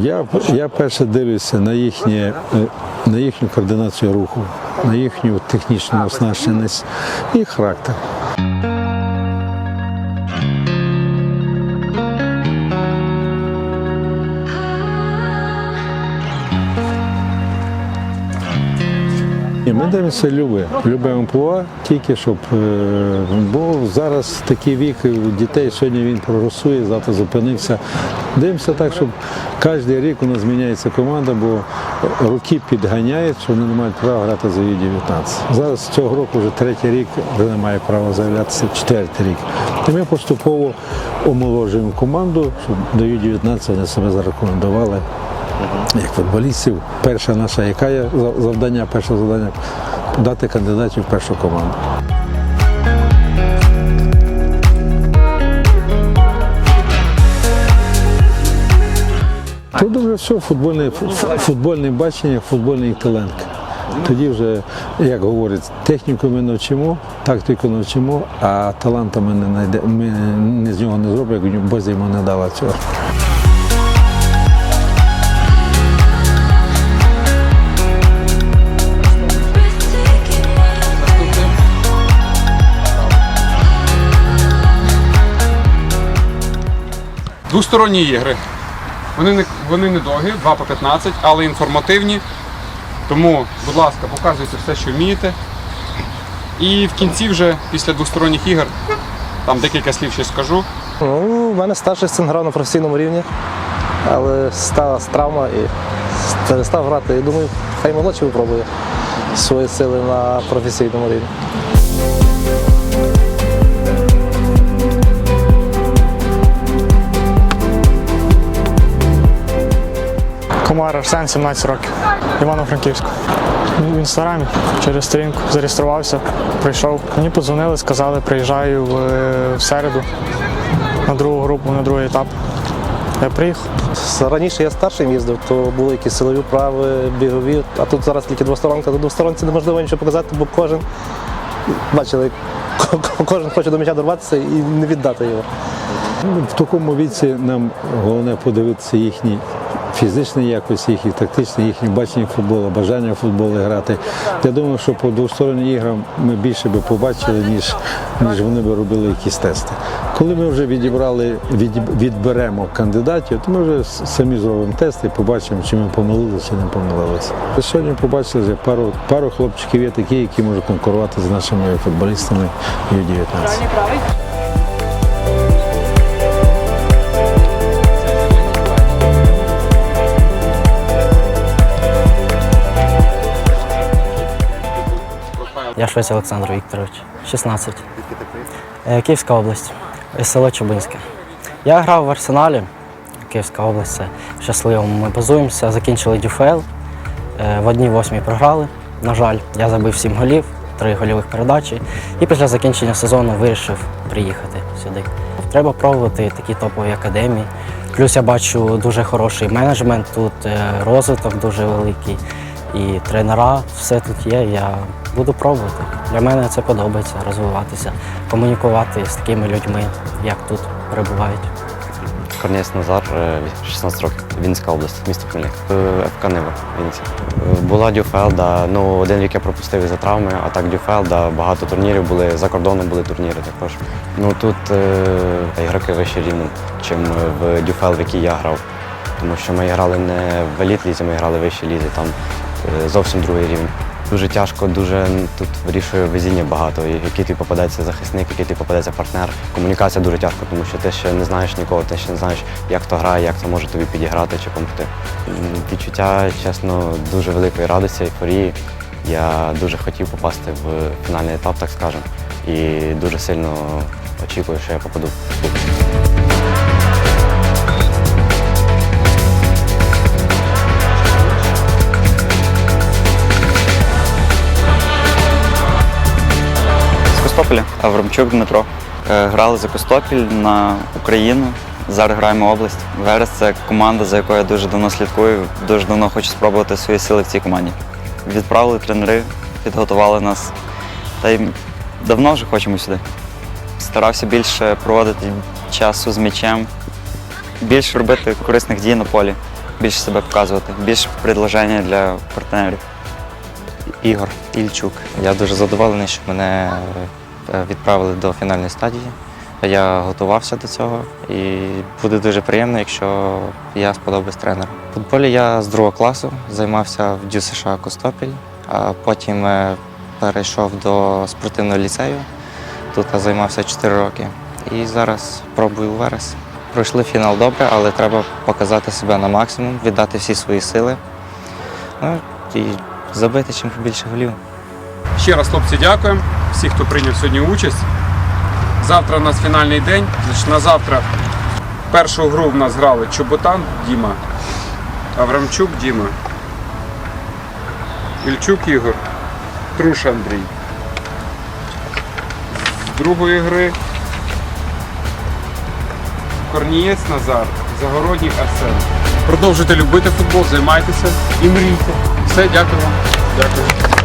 Я, я перше дивлюся на, їхнє, на їхню координацію руху, на їхню технічну оснащеність і характер. І ми дивимося любе, любе амплуа, тільки щоб. е, Бо зараз такий вік дітей, сьогодні він прогресує, завтра зупинився. Дивимося так, щоб кожен рік у нас зміняється команда, бо роки підганяють, що вони не мають права грати за Ю-19. Зараз цього року вже третій рік, вже не має права заявлятися четвертий рік. І ми поступово омоложуємо команду, щоб до Ю-19 вони себе зарекомендували як футболістів, перша наша, яка є завдання, перше завдання дати кандидатів в першу команду. Тут вже все футбольне, футбольне бачення, футбольний талант. Тоді вже, як говорять, техніку ми навчимо, тактику навчимо, а таланта ми не знайде, ми з нього не зробимо, Бозі йому не дала цього. Двосторонні ігри. Вони не, вони недовгі, 2 по 15, але інформативні. Тому, будь ласка, показуйте все, що вмієте. І в кінці вже після двосторонніх ігор, там декілька слів ще скажу. Ну, у мене старший син грав на професійному рівні, але сталася травма і перестав грати. І думаю, хай молодший випробує свої сили на професійному рівні. Комар Арсен, 17 років, Івано-Франківську. В інстаграмі через сторінку зареєструвався, прийшов. Мені подзвонили, сказали, приїжджаю в, е, в середу на другу групу, на другий етап. Я приїхав. Раніше я старшим їздив, то були якісь силові вправи, бігові, а тут зараз тільки двосторонка. До двосторонці неможливо нічого показати, бо кожен бачили, кожен хоче до м'яча дорватися і не віддати його. В такому віці нам головне подивитися їхні фізичні якості, їхні тактичні, їхні бачення футболу, бажання в футбол грати. Я думаю, що по двостороннім іграм ми більше би побачили, ніж, ніж вони би робили якісь тести. Коли ми вже відібрали, від, відберемо кандидатів, то ми вже самі зробимо тести і побачимо, чи ми помилилися, чи не помилилися. Сьогодні побачили вже пару, пару хлопчиків є такі, які можуть конкурувати з нашими футболістами Ю-19. Я Швець Олександр Вікторович, 16. Е, Київська область, е, село Чубинське. Я грав в Арсеналі, Київська область, це щасливо. Ми базуємося, закінчили ДЮФЛ. Е, В одній восьмій програли. На жаль, я забив сім голів, три гольових передачі. І після закінчення сезону вирішив приїхати сюди. Треба пробувати такі топові академії. Плюс я бачу дуже хороший менеджмент тут, розвиток дуже великий. І тренера, все тут є. Я буду пробувати. Для мене це подобається розвиватися, комунікувати з такими людьми, як тут перебувають. Корнєс Назар, е, 16 років, Вінницька область, місто Хмельник. Е, ФК Нива, Вінниця. Е, Була Дюфел, да, ну один рік я пропустив із-за травми, а так Дюфел, да, багато турнірів були, за кордоном були турніри також. Ну тут е, ігроки вище рівнем, ніж в Дюфел, в якій я грав. Тому що ми грали не в еліт лізі, ми грали в вищій лізі, там е, зовсім другий рівень. Дуже тяжко, дуже тут вирішує везіння багато. І який ти попадається захисник, який ти попадається партнер. Комунікація дуже тяжко, тому що ти ще не знаєш нікого, ти ще не знаєш, як хто грає, як це може тобі підіграти чи допомогти. М, Відчуття, чесно, дуже великої радості, ейфорії. Я дуже хотів попасти в фінальний етап, так скажемо, і дуже сильно очікую, що я попаду. З Костопіля, Аврамчук Дмитро. Е, Грали за Костопіль на Україну. Зараз граємо область. Верес це команда, за якою я дуже давно слідкую, дуже давно хочу спробувати свої сили в цій команді. Відправили тренери, підготували нас. Та й давно вже хочемо сюди. Старався більше проводити часу з м'ячем, більше робити корисних дій на полі. більше себе показувати, більше предложення для партнерів. Ігор Ільчук. Я дуже задоволений, що мене відправили до фінальної стадії. Я готувався до цього і буде дуже приємно, якщо я сподобаюсь тренеру. В футболі я з другого класу займався в Дю США Костопіль, а потім е, перейшов до спортивного ліцею. Тут я займався 4 роки. І зараз пробую Верес. Пройшли фінал добре, але треба показати себе на максимум, віддати всі свої сили. Ну, і забити чим побільше голів. Ще раз, хлопці, дякуємо. Всі, хто прийняв сьогодні участь. Завтра у нас фінальний день. Значить, на завтра першу гру в нас грали Чоботан Діма, Аврамчук Діма, Ільчук Ігор, Труш Андрій. З другої гри Корнієць Назар, Загородній Арсен. Продовжуйте любити футбол, займайтеся і мрійте. Все, дякую вам. Дякую.